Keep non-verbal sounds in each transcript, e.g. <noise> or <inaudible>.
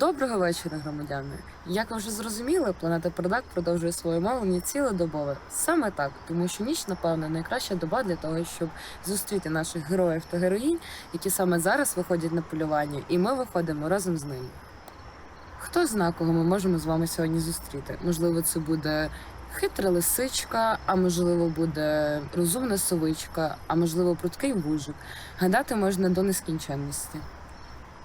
Доброго вечора, громадяни. Як ви вже зрозуміли, планета Пердак продовжує своє мовлення цілодобове. Саме так, тому що ніч, напевно, найкраща доба для того, щоб зустріти наших героїв та героїнь, які саме зараз виходять на полювання, і ми виходимо разом з ними. Хто зна, кого ми можемо з вами сьогодні зустріти? Можливо, це буде хитра лисичка, а можливо, буде розумна совичка, а можливо, пруткий вужик. Гадати можна до нескінченності.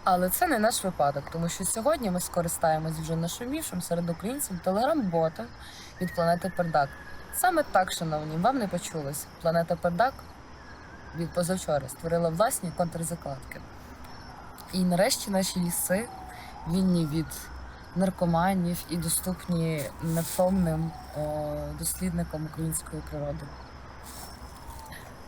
Але це не наш випадок, тому що сьогодні ми скористаємось вже нашумівшим серед українців телеграм-ботом від планети Пердак. Саме так, шановні, вам не почулось. Планета Пердак від позавчора створила власні контрзакладки. І нарешті наші ліси вільні від наркоманів і доступні невтомним е, дослідникам української природи.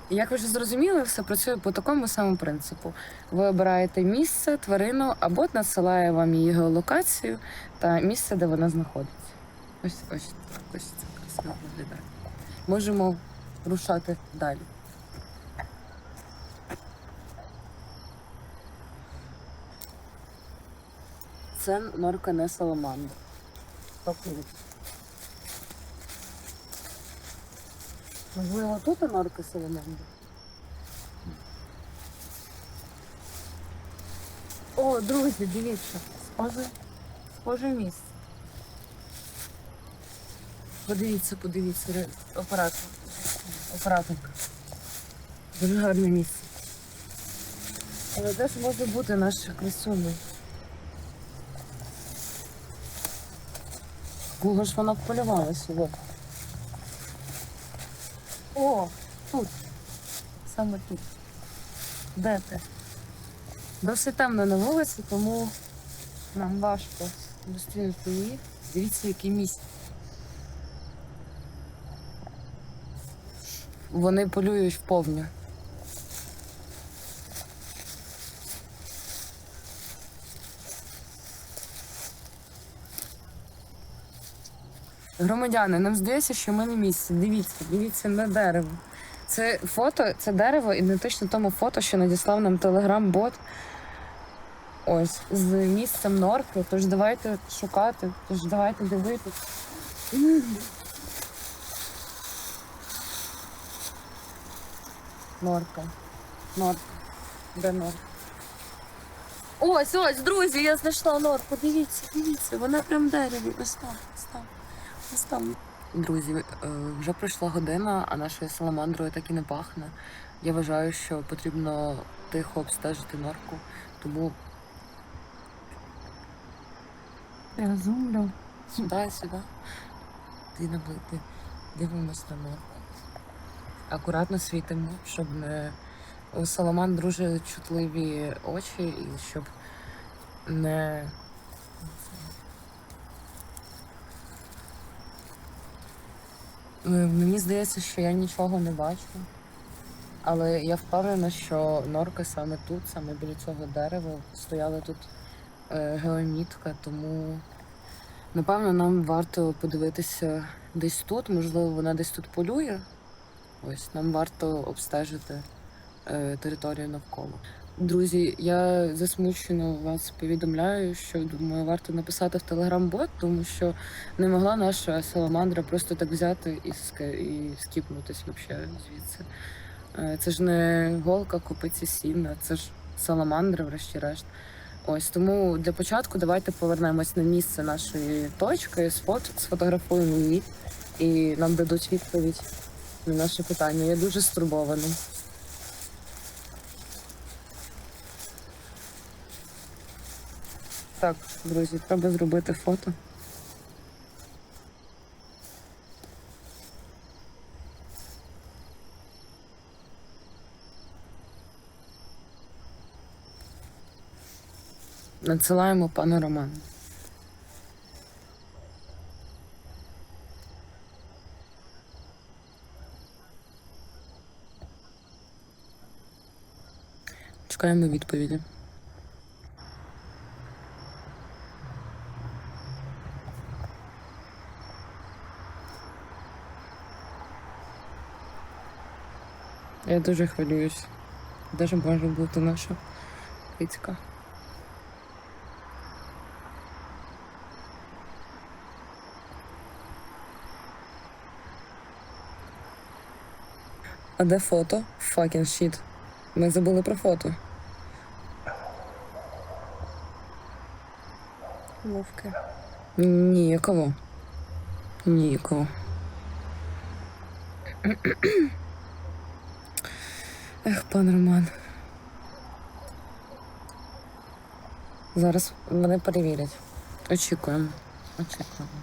Як ви вже зрозуміли, все працює по такому самому принципу. Ви обираєте місце, тварину, а бот надсилає вам її геолокацію та місце, де вона знаходиться. Ось ось, ось це красиво виглядає. Можемо рушати далі. Це норка не саламандра. Можливо, тут і норка саламандра? О, друзі, дивіться, схоже, схоже місце. Подивіться, подивіться, оператор. Операторка. Дуже гарне місце. Але де ж може бути наш красуний? Кого ж вона вполювала сюди? О, тут. Саме тут. Де ти? Досить темно на вулиці, тому нам важко зустрінути її. Дивіться, який місць. Вони полюють вповню. Громадяни, нам здається, що ми на місці. Дивіться, дивіться на дерево. Це фото, це дерево ідентично тому фото, що надіслав нам телеграм-бот. Ось, з місцем норки. Тож давайте шукати, тож давайте дивитись. Норка. Норка. Де норка? Ось, ось, друзі, я знайшла норку. Дивіться, дивіться, вона прям в дереві. Ось там, ось там. Ось. Друзі, е, вже пройшла година, а нашою саламандрою так і не пахне. Я вважаю, що потрібно тихо обстежити норку, тому Я зумлю. сюди, сюди. Ти наблити. Дивимось на норку. Акуратно світимо, щоб не. У саламан дуже чутливі очі і щоб не. Мені здається, що я нічого не бачу. Але я впевнена, що норка саме тут, саме біля цього дерева, стояла тут е, геомітка, тому напевно нам варто подивитися десь тут. Можливо, вона десь тут полює. Ось нам варто обстежити е, територію навколо. Друзі, я засмучено вас повідомляю, що думаю, варто написати в телеграм-бот, тому що не могла наша саламандра просто так взяти і, і скіпнутись вообще звідси. Е, Це ж не голка купиться сіна, це ж саламандра, врешті-решт. Ось тому для початку давайте повернемось на місце нашої точки, сфот- сфотографуємо її, і нам дадуть відповідь на наше питання. Я дуже стурбована. Так, друзі, треба зробити фото. Надсилаємо пану Роману. Чекаємо відповіді. Я дуже хвилююсь. Даже може бути наша Вицька. А де фото? Fucking щит. Ми забули про фото. Вовки. Ніякого. Ніякого. Ех, пан Роман. Зараз мене перевірять. Очікуємо. Очікуємо.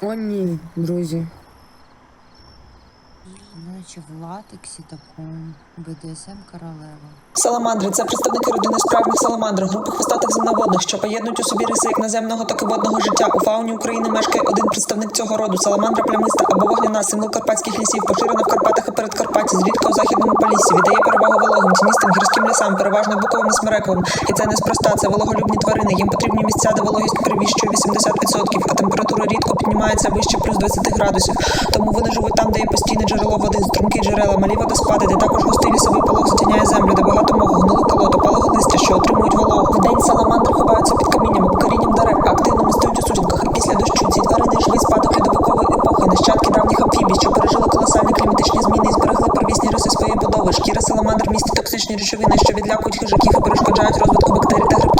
О, ні, друзі. Наче в латексі такому. БДСМ королева. Саламандри це представники родини справжніх саламандр, групи хвостатих земноводних, що поєднують у собі риси як наземного, так і водного життя. У фауні України мешкає один представник цього роду саламандра плямиста або вогняна, символ карпатських лісів, поширена в Карпатах і Передкарпатті, зрідка у західному поліссі, віддає перевагу вологим, тіністим гірським лісам, переважно буковим і смерековим. І це неспроста, це вологолюбні тварини. Їм потрібні місця, де вологість перевищує 80%, а температура рідко піднімається вище плюс 20 градусів. Тому вони живуть там, де є постійне джерело води, струмки джерела, малі водоспади, де також густий лісовий полог затіняє землю, де багато моху, гнилих колод, опалого листя, що отримують вологу. Вдень саламандри ховаються під камінням або корінням дерев, активно містують у сутінках. І після дощу ці тварини живий спадок льодовикової епохи, нащадки давніх амфібій, що пережили колосальні кліматичні зміни і зберегли первісні риси своєї будови. Шкіра саламандр містить токсичні речовини, що відлякують хижаків і перешкоджають розвитку бактерій та грибків.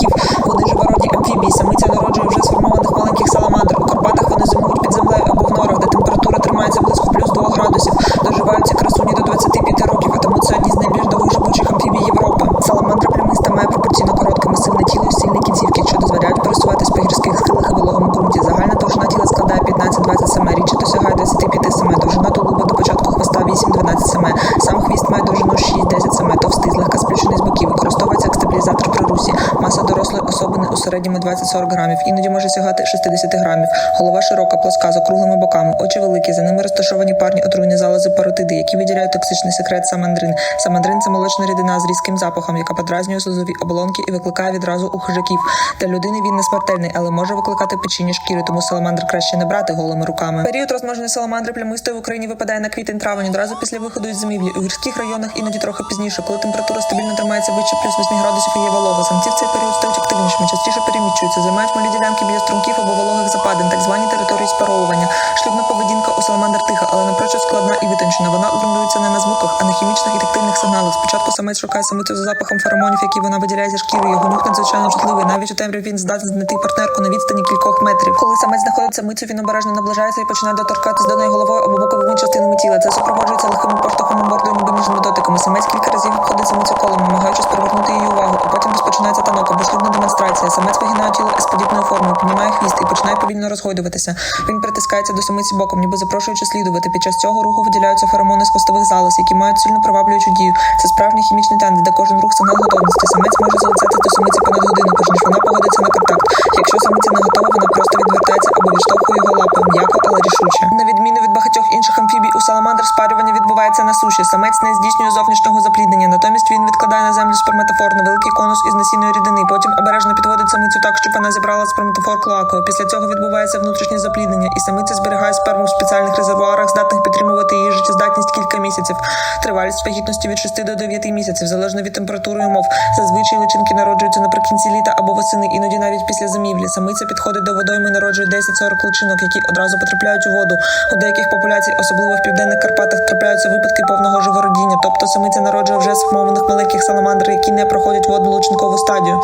Середньому 20-40 грамів, іноді може сягати 60 грамів. Голова широка, плоска, з округлими боками, очі великі, за ними розташовані парні отруйні залози паротиди, які виділяють токсичний секрет самандрин. Самандрин це молочна рідина з різким запахом, яка подразнює слизові оболонки і викликає відразу у хижаків. Для людини він не смертельний, але може викликати печіння шкіри, тому саламандр краще не брати голими руками. Період розмноження саламандри плямистої в Україні випадає на квітень-травень, одразу після виходу із зимівлі. У гірських районах іноді трохи пізніше, коли температура стабільно тримається вище плюс 8 градусів і є волога. Самці в цей період стають активнішими, частіше переміщуються, займають малі ділянки біля струмків або вологих западин, так звані території спаровування. Шлюбна поведінка у саламандр тиха, але напрочуд складна і витончена. Вона ґрунтується не на звуках, а на хімічних і тактильних сигналах. Спочатку самець шукає самицю за запахом феромонів, які вона виділяє зі шкіри. Його нюх надзвичайно чутливий. Навіть у темряві він здатний знайти партнерку на відстані кількох метрів. Коли самець знаходить самицю, він обережно наближається і починає доторкатись до неї головою або боковими частинами тіла. Це супроводжується легкими поштовхами мордою, ніжними дотиками. Самець кілька разів обходить самицю колом, намагаючись привернути її увагу, а потім розпочинається танок або шлюбна демонстрація. Самець вигинає тіло з подібною формою, піднімає хвіст і починає повільно розгойдуватися. Він притискається до самиці боком, ніби запрошуючи слідувати. Під час цього руху виділяються феромони з хвостових залоз, які мають сильно приваблюючу дію. Це справжній хімічний танець, де кожен рух сигнал готовності. Самець може залицяти до самиці понад годину, перш ніж вона погодиться на контакт. Якщо самиця не готова, вона просто відвертається себе відштовхує лапи, м'яко, але рішуче. На відміну від багатьох інших амфібій, у саламандр спарювання відбувається на суші. Самець не здійснює зовнішнього запліднення. Натомість він відкладає на землю сперметофор на великий конус із насінної рідини. Потім обережно підводить самицю так, щоб вона зібрала сперматофор клоакою. Після цього відбувається внутрішнє запліднення, і самиця зберігає сперму в спеціальних резервуарах, здатних підтримувати її життєздатність кілька місяців. Тривалість вагітності від 6 до 9 місяців, залежно від температури і умов. Зазвичай личинки народжуються наприкінці літа або восени, іноді навіть після зимівлі. Самиця підходить до водойми, народжує 10 40 личинок, які одразу потрапляють у воду. У деяких популяцій, особливо в південних Карпатах, трапляються випадки повного живородіння, тобто самиця народжує вже сформованих великих саламандр, які не проходять водну личинкову стадію.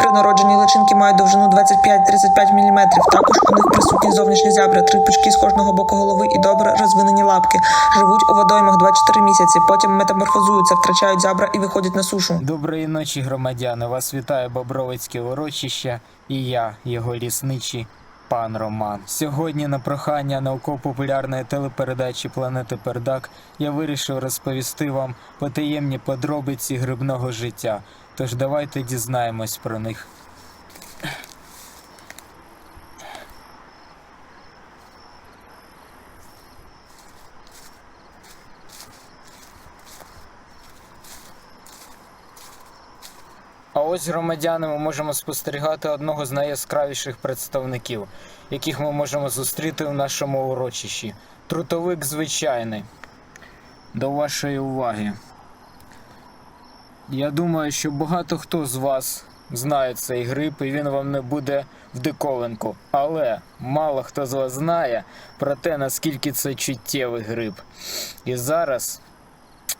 При народженні личинки мають довжину 25-35 мм. Також у них присутні зовнішні зябри, три пучки з кожного боку голови і добре розвинені лапки. Живуть у водоймах 2-4 місяці. Потім метаморфозуються, втрачають зябра і виходять на сушу. Доброї ночі, громадяни. Вас вітає Бобровицьке урочище, і я, його лісничий пан Роман. Сьогодні на прохання науково-популярної телепередачі Планети Пердак я вирішив розповісти вам потаємні подробиці грибного життя. Тож давайте дізнаємось про них. Ось громадяни ми можемо спостерігати одного з найяскравіших представників, яких ми можемо зустріти в нашому урочищі. Трутовик звичайний. До вашої уваги. Я думаю, що багато хто з вас знаю цей гриб, і він вам не буде в диковинку. Але мало хто з вас знає про те, наскільки це чуттєвий гриб. І зараз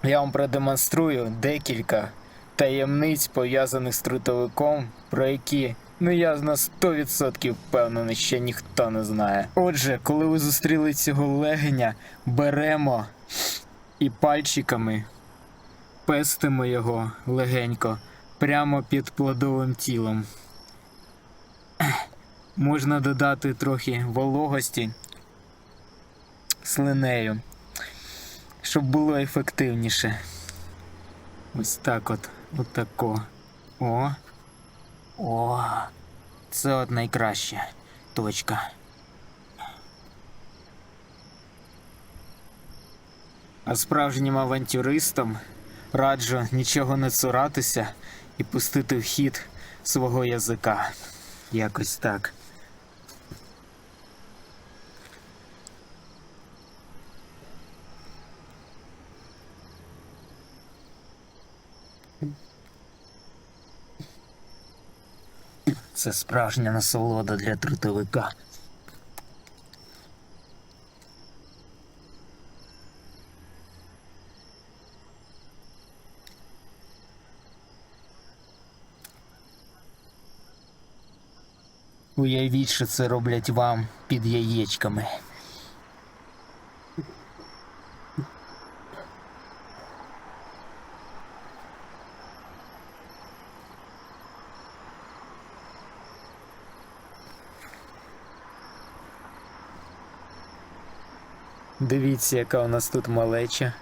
я вам продемонструю декілька таємниць, пов'язаних з трутовиком, про які ну я на 100% впевнений, що ніхто не знає. Отже, коли ви зустріли цього легеня, беремо і пальчиками пестимо його легенько прямо під плодовим тілом. Можна додати трохи вологості слинею, щоб було ефективніше. Ось так от, отако. О. О. Це от найкраща точка. А справжнім авантюристам раджу нічого не цуратися і пустити в хід свого язика. Якось так. Це справжня насолода для трутовика. Уявіть, що це роблять вам під яєчками. Дивіться, яка у нас тут малеча.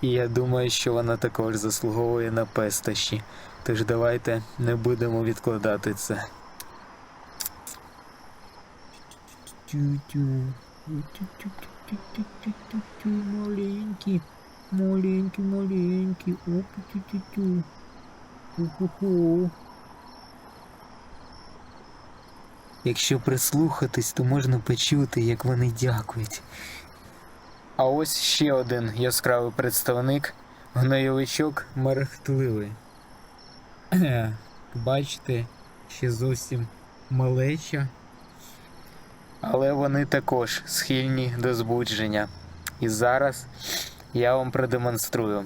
І я думаю, що вона також заслуговує на пестощі. Тож давайте не будемо відкладати це. Тю-тю. Тю-тю-тю-тю-тю-тю. Маленькі, маленькі, маленькі. Оп, тю-тю-тю. Ху-ху-ху. Якщо прислухатись, то можна почути, як вони дякують. А ось ще один яскравий представник гноєвичок мерехтливий. <clears throat> Бачите, ще зовсім малеча. Але вони також схильні до збудження. І зараз я вам продемонструю.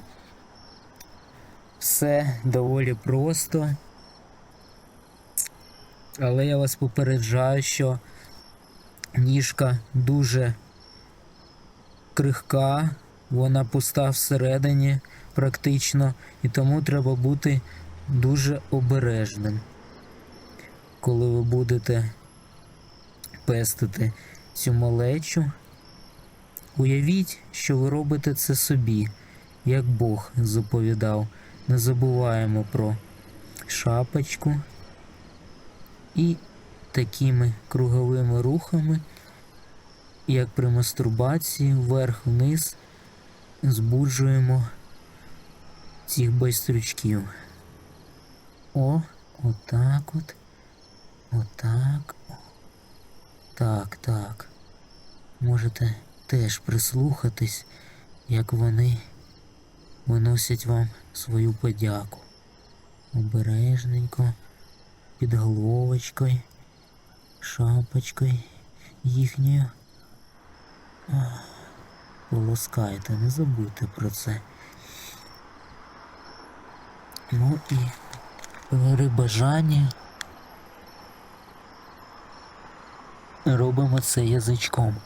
Все доволі просто. Але я вас попереджаю, що ніжка дуже крихка, вона пуста всередині практично, і тому треба бути дуже обережним. Коли ви будете пестити цю малечу, уявіть, що ви робите це собі, як Бог заповідав. Не забуваємо про шапочку і такими круговими рухами, як при мастурбації, вверх-вниз збуджуємо цих байстрючків. О, отак от. Отак. Так, так. Можете теж прислухатись, як вони виносять вам свою подяку. Обережненько, під головочкою, шапочкою їхньою. Полоскайте, не забудьте про це. Ну і при бажанні робимо це язичком.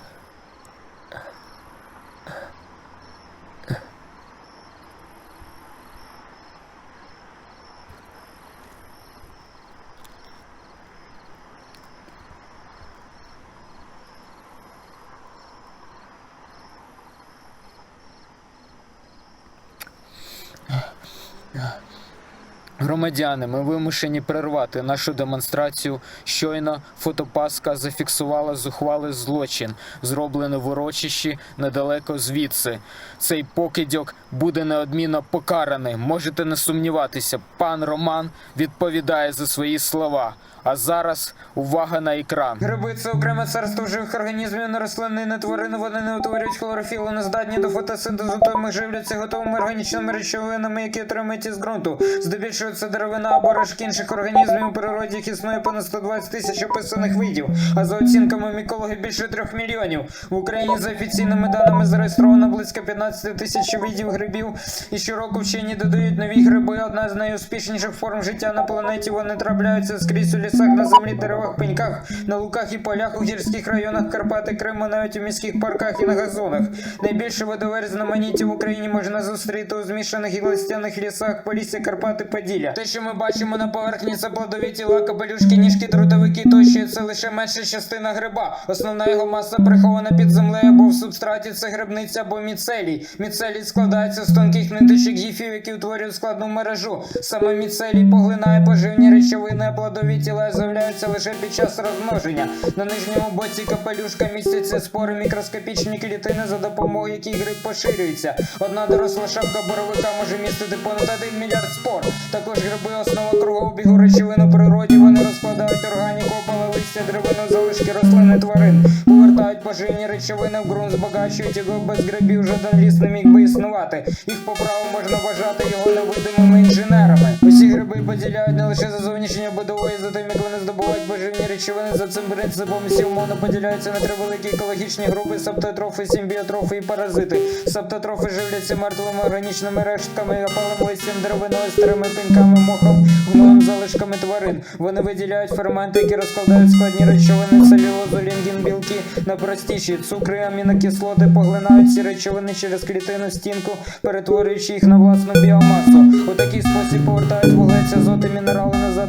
Громадяни, ми вимушені перервати нашу демонстрацію. Щойно фотопаска зафіксувала зухвалий злочин, зроблений в урочищі недалеко звідси. Цей покидьок буде неодмінно покараний. Можете не сумніватися. Пан Роман відповідає за свої слова. А зараз увага на екран. Гриби це окреме царство живих організмів, не рослини, не тварини. Вони не утворюють хлорофілу, не здатні до фотосинтезу, тому живляться готовими органічними речовинами, які отримують із ґрунту. Здебільшого це деревина або решки інших організмів у природі, їх існує понад 120 тисяч описаних видів. А за оцінками мікологів більше трьох мільйонів. В Україні за офіційними даними зареєстровано близько 15 тисяч видів грибів. І щороку вчені додають нові гриби. Одна з найуспішніших форм життя на планеті. Вони трапляються скрізь у лісах, на землі, деревах, пеньках, на луках і полях у гірських районах Карпати, Криму, навіть у міських парках і на газонах. Найбільше видовер знамениті в Україні можна зустріти у змішаних і листяних лісах Полісся, Карпати, Поділля. Що ми бачимо на поверхні, це плодові тіла, капелюшки, ніжки, трудовики тощо. Це лише менша частина гриба. Основна його маса прихована під землею або в субстраті. Це грибниця або міцелій. Міцелій складається з тонких ниточок гіфів, які утворюють складну мережу. Саме міцелій поглинає поживні речовини, а плодові тіла з'являються лише під час розмноження. На нижньому боці капелюшка містяться спори мікроскопічні клітини, за допомогою яких гриб поширюється. Одна доросла шапка боровика може містити понад 1 мільярд спор. Також гриби основа кругообігу речовин у природі. Вони розкладають органіку, листя, деревину, залишки рослин і тварин, повертають поживні речовини в ґрунт, збагачують його без грибів. Жоден ліс не міг би існувати. Їх по праву можна вважати його невидимими інженерами. Усі гриби поділяють не лише за зовнішньою будовою, за тим, як вони здобувають поживні речовини. За цим принципом всі умовно поділяються на три великі екологічні групи: саптотрофи, симбіотрофи і паразити. Саптотрофи живляться мертвими органічними рештками, опалим листям, деревиною, старими пеньками, мохом, гноєм, залишками тварин. Вони виділяють ферменти, які розкладають складні речовини, целюлозу, лінгін, білки на простіші. Цукри, амінокислоти поглинають ці речовини через клітину стінку, перетворюючи їх на власну біомасу. У такий спосіб повертають вуглець, азот і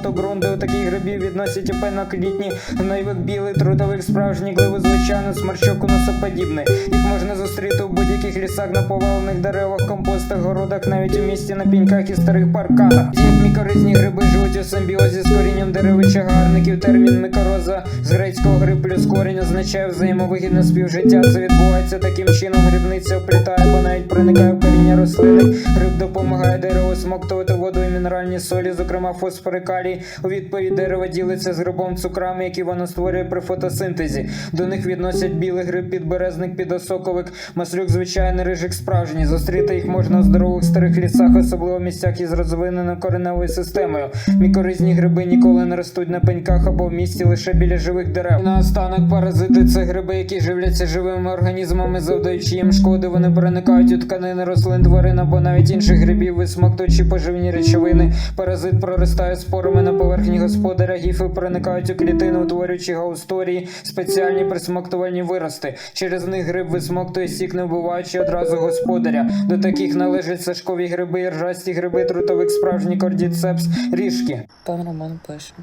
мінерали назад у таких грибів відносять опенок-літні, гнойовик білий, трудовик, справжній гливу, звичайно, сморчок, носоподібний. Їх можна зустріти у будь-яких лісах на повалених деревах, компостах, городах, навіть у місті на піньках і старих парканах. Ці мікоризні гриби живуть у симбіозі з корінням дерева чагарників. Термін микороза з грецького гриб плюс корінь означає взаємовигідне співжиття. Це відбувається таким чином. Грибниця вплітає або навіть проникає в коріння рослини. Гриб допомагає дереву смоктувати воду і мінеральні солі, зокрема фосфори калій. У відповідь дерево ділиться з грибом цукрами, які воно створює при фотосинтезі. До них відносять білий гриб, підберезник, підосоковик, маслюк, звичайний рижик справжній. Зустріти їх можна у здорових старих лісах, особливо в місцях із розвиненою кореневою системою. Мікоризні гриби ніколи не ростуть на пеньках або в місті лише біля живих дерев. Наостанок паразити це гриби, які живляться живими організмами, завдаючи їм шкоди. Вони проникають у тканини рослин, тварин або навіть інших грибів, висмоктуючи поживні речовини. Паразит проростає спорами на поверхні господаря, гіфи проникають у клітину, утворюючи гаусторії, спеціальні присмоктувальні вирости. Через них гриб висмоктує сік, не вбиваючи одразу господаря. До таких належать сашкові гриби, іржасті гриби, трутовик, справжній кордіцепс, ріжки. Пан Роман пише.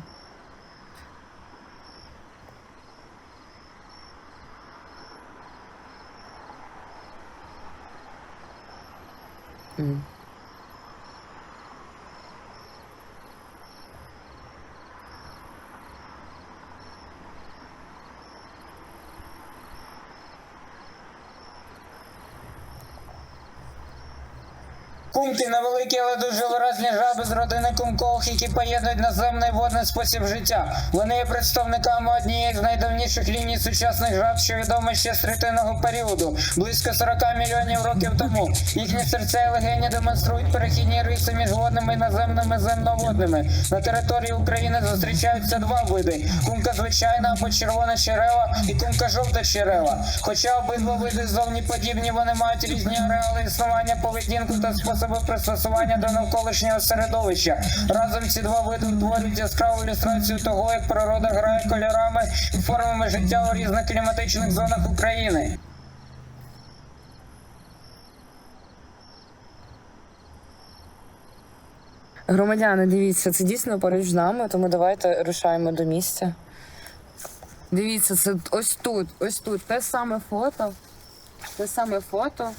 М. Кумки невеликі, але дуже виразні жаби з родини кумкових, які поєднують наземний водний спосіб життя. Вони є представниками однієї з найдавніших ліній сучасних жаб, що відомо ще з третинного періоду, близько 40 мільйонів років тому. Їхні серця і легені демонструють перехідні риси між водними і наземними земноводними. На території України зустрічаються два види: кумка звичайна або червона черева і кумка жовта черева. Хоча обидва види зовні подібні, вони мають різні ареали існування, поведінку та способи пристосування до навколишнього середовища. Разом ці два види утворюють яскраву ілюстрацію того, як природа грає кольорами формами життя у різних кліматичних зонах України. Громадяни, дивіться, це дійсно поруч з нами, тому давайте рушаємо до місця. Дивіться, це ось тут, ось тут. Те саме фото. Те саме фото.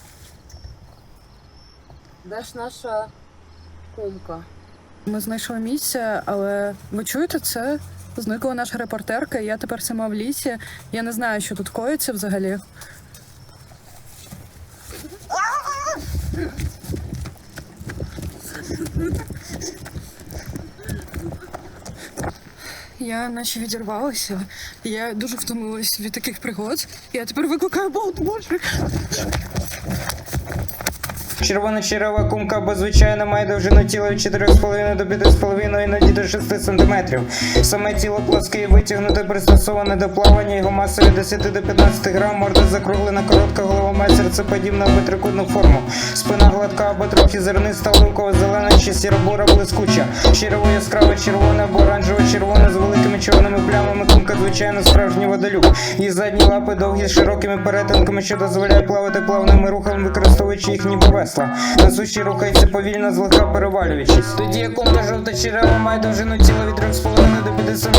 Де ж наша кумка? Ми знайшли місце, але ви чуєте це? Зникла наша репортерка, і я тепер сама в лісі. Я не знаю, що тут коїться взагалі. Я наче відірвалася. Я дуже втомилась від таких пригод. Я тепер викликаю болт, боже. Червоночерева кумка або звичайно має довжину тіла від 4,5 до 5,5, іноді до 6 см. Саме тіло плоске і витягнуте, пристосоване до плавання, його маса від 10 до 15 грам, морда закруглена, коротка голова має серцеподібну або трикутну форму. Спина гладка або трохи зерниста, оливково зелена чи сіробура блискуча. Щирово яскраво червоне або оранжево червоне з великими чорними плямами. Кумка звичайно справжній водолюб. Її задні лапи довгі з широкими перетинками, що дозволяє плавати плавними рухами, використовуючи їх ніби весла. На суші рухається повільно, злегка перевалюючись. Тоді як кумка жовта черева має довжину тіла від 3,5 до 5 см,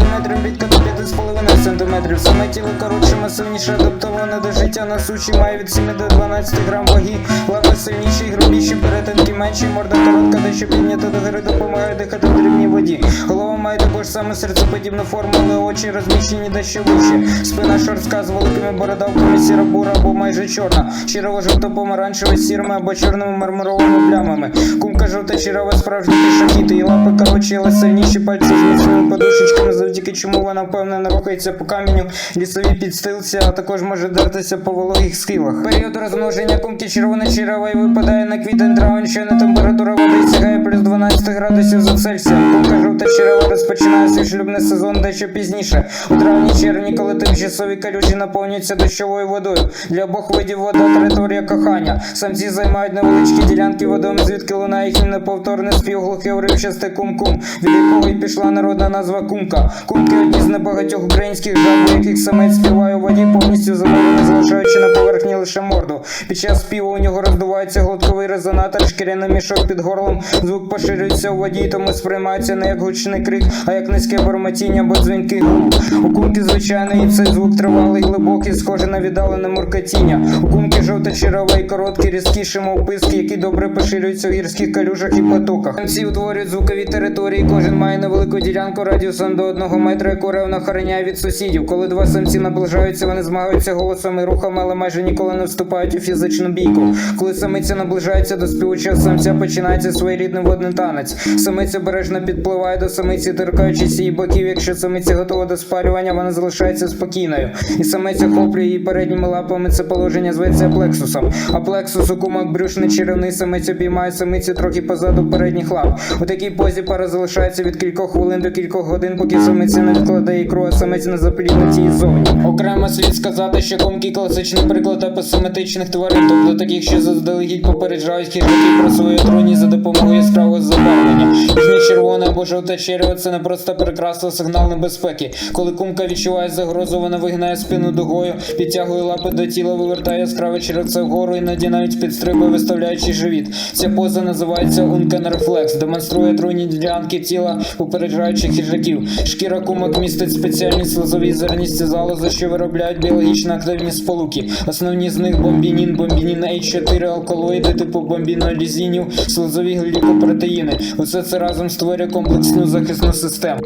бітка до 5,5 см. Саме тіло коротше, масивніше адаптоване до життя на суші, має від 7 до 12 грам ваги, лапи сильніші, грубіші, перетинки менші, морда коротка, дещо піднята до гори, допомагає дихати в дрібній воді. Голова має також саме серцеподібну форму, але очі розміщені дещо вище. Спина шорстка з великими бородавками, сіра бура або майже чорна, щирово жовто-помаранчево сірими або чорними мармуровими плямами. Кумка жовта щирова справжні пішохід, її лапи коротші, сильніші пальці з міцними подушечками, завдяки чому вона впевнено рухається по каменю, лісовій підстилці, а також може дертися по вологих схилах. Період розмноження кумки червоно-щирової випадає на квітень-травень, щойно температура води сягає плюс 12 градусів за Цельсієм. Кумка жовта щирова розпочинає свій шлюбний сезон дещо пізніше. У травні-червні, коли тимчасові калюжі наповнюються дощовою водою. Для обох видів вода територія кохання. Самці займають невеличкі ділянки водом, звідки лунає їхнє неповторне співглухе уривчасте кум-кум, від якого й пішла народна назва кумка. Кумки одні з небагатьох українських жаб, яких самець співає у воді, повністю занурений, залишаючи на поверхні лише морду. Під час співу у нього роздувається глотковий резонатор, шкіряний мішок під горлом. Звук поширюється у воді, тому сприймається не як гучний крик, а як низьке бормотіння або дзвінкий гул. У кумки звичайно і цей звук тривалий, глибокий, схожий на віддалене муркотіння. У кумки жовто-черевий, короткий, різкіший, мов писки, які добре поширюються у гірських калюжах і потоках. Самці утворюють звукові території, кожен має невелику ділянку радіусом до одного метра, яку ревно охороняє від сусідів. Коли два самці наближаються, вони змагаються голосом і рухами, але майже ніколи не вступають у фізичну бійку. Коли самиця наближається до співучого самця, починається своєрідний водний танець. Самиця обережно підпливає до самиці, торкаючись її боків. Якщо самиця готова до спарювання, вона залишається спокійною. І самиця хоплює її передніми лапами. Це положення зветься плексусом. А плексус у кумак брюшний черевний самець обіймає самицю трохи позаду передніх лап. У такій позі пара залишається від кількох хвилин до кількох годин, поки самиця не відкладає ікру, а самець не запліднить її зовні. Окремо слід сказати, що комки класичний приклад апосиметичних тварин, тобто таких, що заздалегідь попереджають хижаків про свою троні за допомогою яскравого забарвлення. Їхнє червоне або жовте черево це не просто прекрасний сигнал небезпеки. Коли кумка відчуває загрозу, вона вигинає спину дугою, підтягує лапи до тіла, вивертає яскраве черевце вгору, іноді навіть підстрибує, виставляючи живіт. Ця поза називається ункен рефлекс, демонструє тройні ділянки тіла, упереджаючих хижаків. Шкіра кумок містить спеціальні слизові зерністі залози, що виробляють біологічно активні сполуки. Основні з них бомбінін, бомбінін H4, алкалоїди типу бомбінолізінів, слизові глікопротеїни. Усе це разом створює комплексну захисну систему.